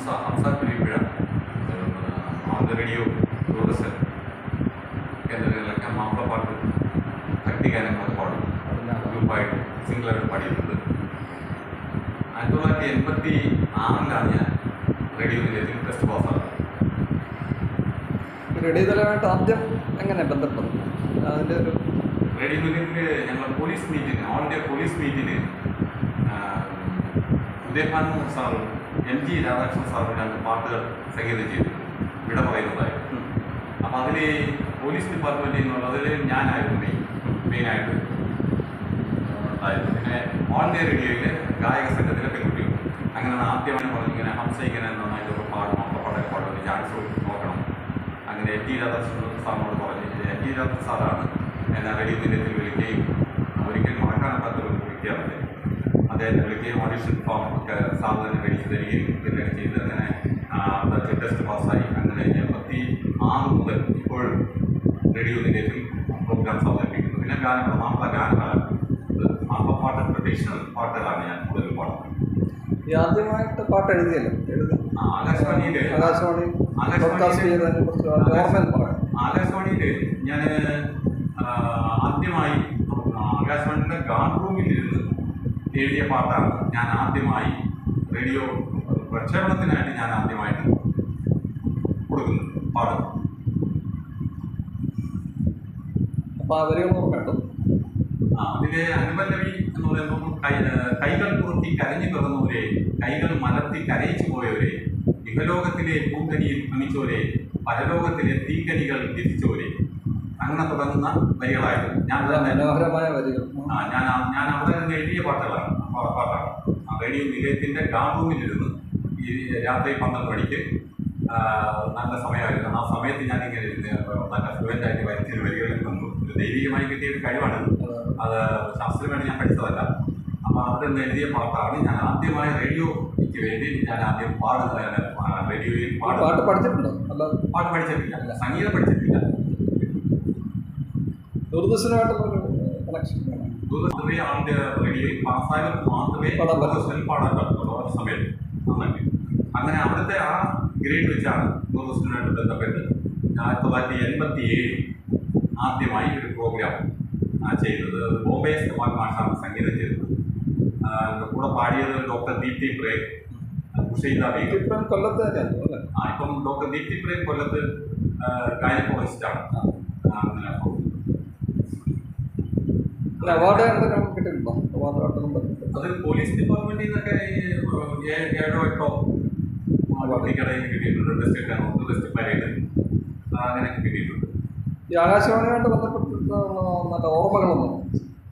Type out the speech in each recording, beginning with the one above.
Hamza Hamza കുരിപ്പിഴ on the radio Doordarshan കേന്ദ്രങ്ങളിലൊക്കെ മാപ്പിളപ്പാട്ട് ഭക്തിഗാനങ്ങളൊക്കെ പാടും. ഗ്രൂപ്പായിട്ട് സിംഗിളായിട്ട് പാടിയിട്ടുണ്ട്. ആയിരത്തി തൊള്ളായിരത്തി എൺപത്തി ആറിലാണ് ഞാൻ റേഡിയോ നിലയത്തിൽ ടെസ്റ്റ് പാസ്സാണ് റെഡി തലമായിട്ട് ആദ്യം എങ്ങനെ ബന്ധപ്പെടും അതിന്റെ ഒരു റേഡിയോ നിലയത്തിൽ ഞങ്ങൾ പോലീസ് മീറ്റിന് ഓൾ ഇന്ത്യ പോലീസ് മീറ്റിന് ഉദയഭാനു സാറും എം ജി രാധാകൃഷ്ണൻ സാറും രണ്ട് പാട്ടുകൾ സംഗീതം ചെയ്തു വിട പറയുന്നതായിരുന്നു അപ്പോൾ അതിൽ പോലീസ് ഡിപ്പാർട്ട്മെന്റിൽ നിന്നുള്ളതിൽ ഞാനായിരുന്നു മെയിൻ മെയിനായിട്ട് പിന്നെ ഓൺ ഇന്ത്യ റേഡിയോയിൽ ഗായക സംഘത്തിലെ പെൺകുട്ടികൾ അങ്ങനെ ആദ്യമായി പറഞ്ഞു ഇങ്ങനെ ഹംസ ഇങ്ങനെ ഒരു പാടണം അപ്പപ്പാടൊക്കെ പാടുന്നത് ചാൻസ് നോക്കണം. അങ്ങനെ എൻ ടി രാധാകൃഷ്ണൻ സാറിനോട് പറഞ്ഞു എൻ ടി രാധാ സാറാണ് എന്നെ റേഡിയോ നിലയത്തിൽ വിളിക്കുകയും ഒരിക്കലും മറക്കാനൊക്കാത്ത ഒരു വ്യക്തിയാണ് അദ്ദേഹം. വിളിക്കുകയും ഓഡിഷൻ ഫോം ഒക്കെ സാധനം മേടിച്ച് തരികയും പിന്നെ ചെയ്ത് അങ്ങനെ ടെസ്റ്റ് പാസ്സായി. അങ്ങനെ എൺപത്തി ആറ് മുതൽ ഇപ്പോഴും റേഡിയോ നിലയത്തിൽ പ്രോഗ്രാംസ് അവതരിപ്പിക്കുന്നു. പിന്നെ ഗാനങ്ങൾ മാപ്പിള ഗാനങ്ങളാണ് പാട്ട് ട്രഡീഷണൽ പാട്ടുകളാണ് ഞാൻ കൂടുതൽ പാടുന്നത്. ആദ്യമായിട്ട് പാട്ട് എഴുതിയല്ലോ? എഴുതി. ആകാശവാണി. ആകാശവാണിയിൽ. പറയാം. ആകാശവാണിയിൽ ഞാൻ ആദ്യമായി ആകാശവാണിയുടെ ഗാർഡ് റൂമിൽ ഇരുന്ന് എഴുതിയ പാട്ടാണ്. ഞാൻ ആദ്യമായി റേഡിയോ പ്രക്ഷേപണത്തിനായിട്ട് ഞാൻ ആദ്യമായിട്ട് കൊടുക്കുന്നത് പാടുന്നത്. ഓർമ്മയുണ്ടോ ആ, അതിലെ അനുപല്ലവി എന്ന് പറയുമ്പോൾ കൈ കൈകൾ പുറത്തി കരഞ്ഞു തുറന്നവരെ കൈകൾ മലർത്തി കരയിച്ചു പോയവരെ ഇഹലോകത്തിലെ പൂങ്കനിയിൽ ഭ്രമിച്ചവരെ പരലോകത്തിലെ തീക്കനികൾ വിധിച്ചവരെ അങ്ങനെ തുടങ്ങുന്ന വരികളായിരുന്നു. ഞാൻ മനോഹരമായ വരികൾ. ആ, ഞാൻ ഞാൻ അവിടെ നിന്ന് എഴുതിയ പാട്ടുകളാണ്. പാട്ടാണ്. ആ റേഡിയോ നിലയത്തിന്റെ ഗാർഡൂമിലിരുന്ന് ഈ രാത്രി പന്ത്രണ്ട് മണിക്ക് നല്ല സമയമായിരുന്നു. ആ സമയത്ത് ഞാൻ ഇങ്ങനെ നല്ല ഫ്ലുവന്റ് ആയിട്ട് വരുത്തിയ വരികളിൽ നിന്നു ഒരു ദൈവികമായി കിട്ടിയ ഒരു കഴിവാണ് അത്. ശാസ്ത്രീയമായിട്ട് ഞാൻ പഠിച്ചതല്ല. അപ്പോൾ അവിടെ നിന്ന് എഴുതിയ പാട്ടാണ് ഞാൻ ആദ്യമായി റേഡിയോയ്ക്ക് വേണ്ടി ഞാൻ ആദ്യം പാടുന്ന റേഡിയോയിൽ പാട്ട് പാട്ട് പഠിച്ചിട്ടുണ്ടോ? പാട്ട് പഠിച്ചിട്ടില്ല. സംഗീതം പഠിച്ചിട്ടില്ല ദൂരദർശനമായിട്ടുള്ള ഒരു കണക്ഷൻ ദൂരദർശനിലെ ആളുടെ റേഡിയോയിൽ പാസ്സായവർക്ക് മാത്രമേ പാടാൻ പറ്റൂ. ദൂരദർശനിൽ പാടാൻ പറ്റുള്ളൂ ആ സമയത്ത് കണക്ഷൻ അങ്ങനെ അവിടുത്തെ ആ ഗ്രേഡ് വെച്ചാണ് ദൂരദർശനുമായിട്ട് ബന്ധപ്പെട്ട് ആയിരത്തി തൊള്ളായിരത്തി എൺപത്തി ഏഴിൽ ആദ്യമായി ഒരു പ്രോഗ്രാം ചെയ്തത്. ബോംബെ കുമാർ മാഷാണ് സംഗീതം ചെയ്തത്. കൂടെ പാടിയത് ഡോക്ടർ ദീപ്തി പ്രേം ഉഷൈദ ബീഗം കൊല്ലത്തെ ആ ഇപ്പം ഡോക്ടർ ദീപ്തി പ്രേം കൊല്ലത്ത് അങ്ങനെ. അപ്പോൾ അല്ല അവാർഡ് കിട്ടിയിട്ടുണ്ടോ? അവാർഡായിട്ടൊന്നും ബന്ധപ്പെട്ട് അത് പോലീസ് ഡിപ്പാർട്ട്മെന്റിൽ നിന്നൊക്കെ ഈ, ഏ- ഏഴോ എട്ടോ കുട്ടിക്കടയിൽ കിട്ടിയിട്ടുണ്ട്. ടെസ്റ്റ് നോട്ട് ടെസ്റ്റ് പരേഡ് അങ്ങനെയൊക്കെ കിട്ടിയിട്ടുണ്ട്. ഈ ആകാശവാണിയുമായിട്ട് ബന്ധപ്പെട്ടിട്ടുള്ള നല്ല ഓർമ്മകളൊന്നും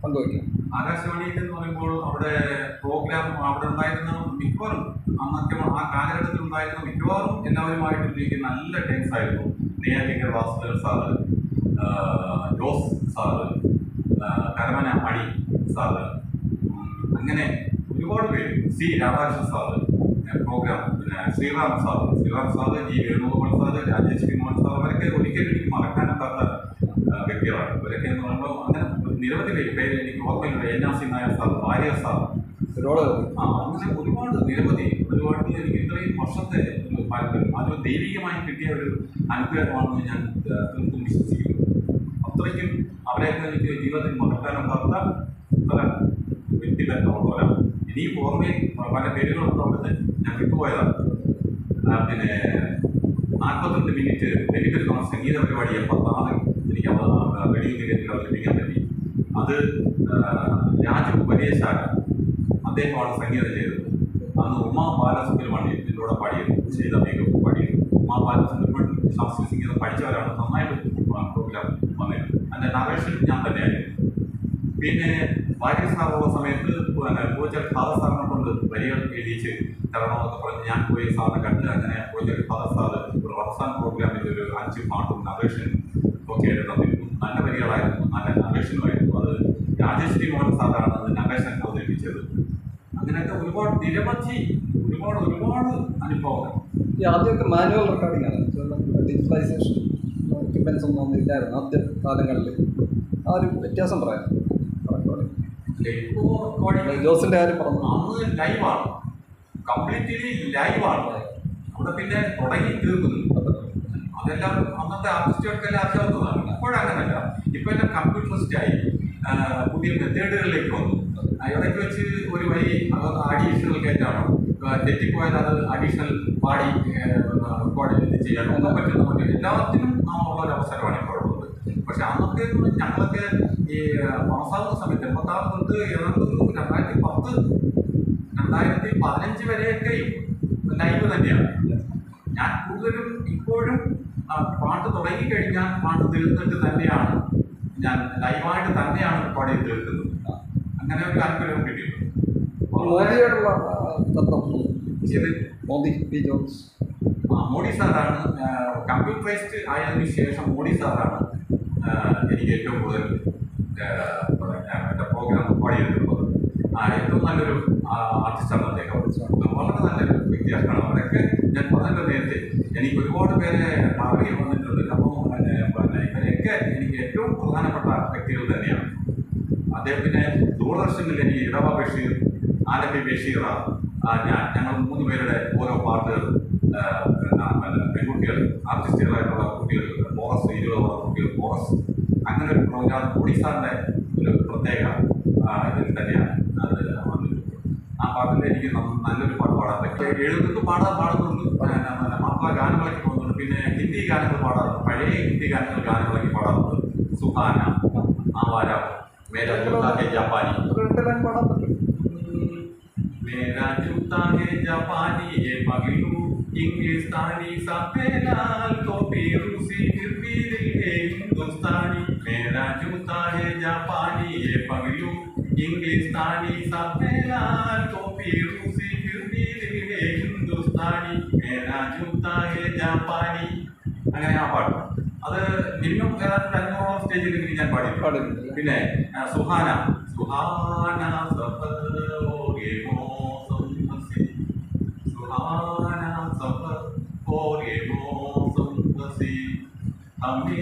പങ്കുവയ്ക്കാം? ആകാശവാണിയിൽ എന്ന് പറയുമ്പോൾ അവിടെ പ്രോഗ്രാം അവിടെ ഉണ്ടായിരുന്ന മിക്കവാറും അന്നത്തെ ആ കാലഘട്ടത്തിൽ ഉണ്ടായിരുന്ന മിക്കവാറും എല്ലാവരുമായിട്ട് ഉപയോഗിക്കുന്ന നല്ല ടൈംസ് ആയിരുന്നു. നെയ്യാറ്റിക്കൽ വാസുദേവ് സാറ് ആ, ജോസ് സാറ് കരമന മണി സാറ് അങ്ങനെ ഒരുപാട് പേര് സി രാധാകൃഷ്ണൻ സാറ് പ്രോഗ്രാം പിന്നെ Sreeram sir Sreeram sir G Venugopal sir Rajesh Mohan sir അവരൊക്കെ ഒരിക്കലും എനിക്ക് മറക്കാനൊക്കാത്ത വ്യക്തികളാണ്. ഇവരൊക്കെ എന്ന് പറയുമ്പോൾ അങ്ങനെ നിരവധി പേര് പേര് എനിക്ക് ഓർമ്മയുണ്ട്. N R C Nair sir ഭാര്യ സാർ ഒരുപാട് ആ അങ്ങനെ ഒരുപാട് നിരവധി ഒരുപാട് എനിക്ക് ഇത്രയും വർഷത്തെ ഒരു പാരമ്പര്യം അത് ദൈവികമായി കിട്ടിയ ഒരു അനുഗ്രഹമാണെന്ന് ഞാൻ തീർത്തും വിശ്വസിക്കുന്നു. അത്രയ്ക്കും അവരെയൊക്കെ എനിക്ക് ജീവിതത്തിൽ മറക്കാനൊക്കാത്ത പല വ്യക്തിബന്ധമുള്ളവരാണ് ഇനിയും ഓർമ്മയിൽ പല പേരുകളൊക്കെ അവിടുത്തെ ഞാൻ വിട്ടുപോയതാണ്. പിന്നെ നാൽപ്പത്തിരണ്ട് മിനിറ്റ് ലഭിക്കുന്ന സംഗീത പരിപാടി എൺപത്താറ് എനിക്ക് റേഡിയോ നിലയത്തിൽ അവതരിപ്പിക്കാൻ പറ്റി അത് രാജു വലിയശാല അദ്ദേഹമാണ് സംഗീതം ചെയ്തത് അന്ന് ഉമാ ബാലസുബ്രഹ്മണ്യം ഇതിലൂടെ പാടിയത് ചെയ്ത മികവ് പാടിയത്. ഉമാ ബാലസുബ്രഹ്മണ്യം ശാസ്ത്രീയ സംഗീതം പഠിച്ചവരാണ് നന്നായിട്ട് പ്രോഗ്രാം വന്നത്. അതിന്റെ നറേഷൻ ഞാൻ തന്നെയായിരുന്നു. പിന്നെ വാര്യ സാറുള്ള സമയത്ത് പിന്നെ പൂച്ചൽ ഫാദർ സാറിനെ കൊണ്ട് വരികൾ എഴുതിച്ച് തരണമെന്നൊക്കെ പറഞ്ഞ് ഞാൻ പോയി സാറിനെ കണ്ട് അങ്ങനെ പൂച്ചൽ ഫാദർ സാറ് ഒരു റംസാൻ പ്രോഗ്രാമിൽ ഒരു അഞ്ച് പാട്ടും നറേഷൻ ഒക്കെ തന്നിരുന്നു. നല്ല വരികളായിരുന്നു നല്ല നറേഷനുമായിരുന്നു അത് രാജശ്രീ മോഹൻ സാറാണ് അത് നറേഷൻ അവതരിപ്പിച്ചത് അങ്ങനെയൊക്കെ ഒരുപാട് നിരവധി ഒരുപാട് ഒരുപാട് അനുഭവങ്ങൾ. ഈ ആദ്യമൊക്കെ മാനുവൽ റെക്കോർഡിംഗ് ആണ്. ഡിജിറ്റലൈസേഷൻ എക്യുപ്മെൻസ് ഒന്നും ഇല്ലായിരുന്നു ആദ്യ കാലങ്ങളിൽ. ആ ഒരു വ്യത്യാസം പറയാം. ജോസിന്റെ കാര്യം പറഞ്ഞു. അന്ന് ലൈവാണ് കംപ്ലീറ്റ്ലി ലൈവാണ് അവിടെ പിന്നെ തുടങ്ങി തീർക്കുന്നു. അതെല്ലാം അന്നത്തെ ആർട്ടിസ്റ്റുകൾക്കെല്ലാം അറിയാവുന്നതാണ്. ഇപ്പോഴങ്ങനല്ല. ഇപ്പൊ എല്ലാം കമ്പ്യൂട്ടറിസ്റ്റ് ആയി. ആ, പുതിയ മെത്തേഡുകളിലേക്ക് വന്നു. ഇടയ്ക്ക് വെച്ച് ഒരു വരി അഡീഷണൽ കയറ്റാണ് തെറ്റിപ്പോയാൽ അത് അഡീഷണൽ പാടി റെക്കോർഡ് ചെയ്യാൻ ഒന്നും പറ്റുന്ന എല്ലാത്തിനും അവസരമാണ് ഇപ്പോൾ ഉള്ളത് പക്ഷെ അന്നൊക്കെ ഞങ്ങളൊക്കെ ഈ പാസ്സാകുന്ന സമയത്ത് എൺപത്താറ് തൊട്ട് ഏതാണ്ട് ഒരു രണ്ടായിരത്തി പത്ത് രണ്ടായിരത്തി പതിനഞ്ച് വരെയൊക്കെ ലൈവ് തന്നെയാണ്. ഞാൻ കൂടുതലും ഇപ്പോഴും പാട്ട് തുടങ്ങി കഴിഞ്ഞാൽ പാട്ട് തീർന്നിട്ട് തന്നെയാണ്. ഞാൻ ലൈവായിട്ട് തന്നെയാണ് പാടി തീർക്കുന്നത് അങ്ങനെ ഒരു താല്പര്യം കിട്ടിയിട്ടുണ്ട്? മോദിയോടുള്ള മോദി പി ആ, മോഡി സാറാണ് കമ്പ്യൂട്ടറൈസ്ഡ് ആയതിനു ശേഷം മോഡി സാറാണ് എനിക്ക് ഏറ്റവും കൂടുതൽ എന്റെ പ്രോഗ്രാം പാടി എടുക്കുന്നത് ഏറ്റവും നല്ലൊരു ആർട്ടിസ്റ്റാണ് അദ്ദേഹം. വളരെ നല്ലൊരു വ്യത്യാസമാണ്. അവരൊക്കെ ഞാൻ പറഞ്ഞല്ലോ നേരത്തെ എനിക്ക് ഒരുപാട് പേരെ അറിയി വന്നിട്ടുണ്ട്. അപ്പോൾ പിന്നെ പിന്നെ ഇവരെയൊക്കെ എനിക്ക് ഏറ്റവും പ്രധാനപ്പെട്ട വ്യക്തികൾ തന്നെയാണ്. അദ്ദേഹത്തിന് ദൂരദർശനിൽ എനിക്ക് ഇടവ ബഷീർ ആലപ്പി ബഷീറ ഞാൻ ഞങ്ങൾ മൂന്ന് പേരുടെ ഓരോ പാട്ടുകൾ ആ, പിന്നെ പിന്നെ പെൺകുട്ടികൾ ആർട്ടിസ്റ്റുകളായിട്ടുള്ള കുട്ടികൾ ബോണസ് പേരുകളുള്ള കുട്ടികൾ ബോണസ് അങ്ങനെ ഒരു പ്രോഗ്രാം ഒഡീസാറിന്റെ ഒരു പ്രത്യേക ഇതിൽ തന്നെയാണ്. അത് വന്നിട്ടുള്ളത് ആ പാട്ടിൽ എനിക്ക് നല്ലൊരു പാട്ട് പാടാൻ പറ്റും. എഴുതുന്നത് പാടാൻ പാടുന്നുണ്ട്. മാപ്പിള ഗാനങ്ങളൊക്കെ പോകുന്നുണ്ട് പിന്നെ ഹിന്ദി ഗാനങ്ങൾ പാടാറുണ്ട്. പഴയ ഹിന്ദി ഗാനങ്ങൾ ഗാനങ്ങളൊക്കെ പാടാറുണ്ട്. സുഹാന ആവാര മേരാ ജൂതാ കെ ജാപ്പാനി പാടാൻ പറ്റും? മേരാ ജൂതാ കെ पगलू इंग्लिस्तानी सफेलाल तो रूसी फिर भी दिल है हिंदुस्तानी मेरा जूता है जापानी ये पगलू इंग्लिस्तानी सफेलाल तो रूसी फिर भी दिल है हिंदुस्तानी मेरा जूता है जापानी അങ്ങനെ ആ പാട്ട് അത് മിനിമം ഏതാണ്ട് അഞ്ഞൂറോളം സ്റ്റേജിൽ ഞാൻ പാടിയിട്ടുണ്ട് പാടിയിട്ടുണ്ട് പിന്നെ ആ, സുഹാന സുഹാന സഫർ ഹോഗെ हमें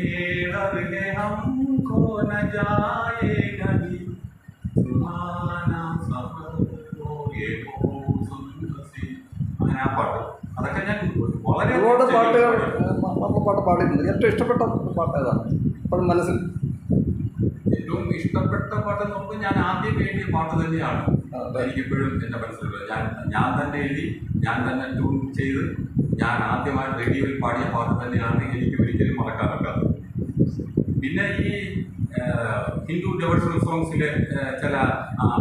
डर है हमको न जाए कभी സുഹാന സഫർ ഹോഗെ മൗസം ഹസി അങ്ങനെ ആ പാട്ട് അതൊക്കെ ഞാൻ വളരെ ഒരുപാട് പാട്ടുകൾ പാടിയിട്ടുണ്ട്. നമ്മൾ പാട്ട് പാടിയിട്ടുണ്ട് ഏറ്റവും ഇഷ്ടപ്പെട്ട പാട്ട് ഏതാണ് ഇപ്പോഴും മനസ്സിൽ ഏറ്റവും ഇഷ്ടപ്പെട്ട പാട്ട് എന്ന് പറയുമ്പോൾ ഞാൻ ആദ്യം എഴുതിയ പാട്ട് തന്നെയാണ് ആ, അതെ. എനിക്കിപ്പോഴും എൻ്റെ മനസ്സിലുള്ളത് ഞാൻ ഞാൻ തന്നെ എഴുതി ഞാൻ തന്നെ ട്യൂൺ ചെയ്ത് ഞാൻ ആദ്യമായി റേഡിയോയിൽ പാടിയ പാട്ട് തന്നെയാണ് എനിക്ക് ഒരിക്കലും പറ്റാത്തത് പിന്നെ ഈ ഹിന്ദു ഡെവോഷണൽ സോങ്സിലെ ചില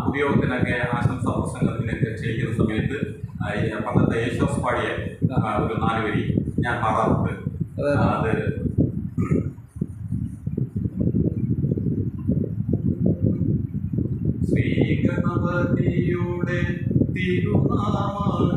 ഉപയോഗത്തിനൊക്കെ ആശംസാ പ്രസംഗത്തിനൊക്കെ ചെയ്യുന്ന സമയത്ത് പണ്ടത്തെ യേശോസ് പാടിയ ഒരു നാല് വരി ഞാൻ പാടാറുണ്ട്. അത് ശ്രീകണപതിയുടെ അത്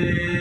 Amen.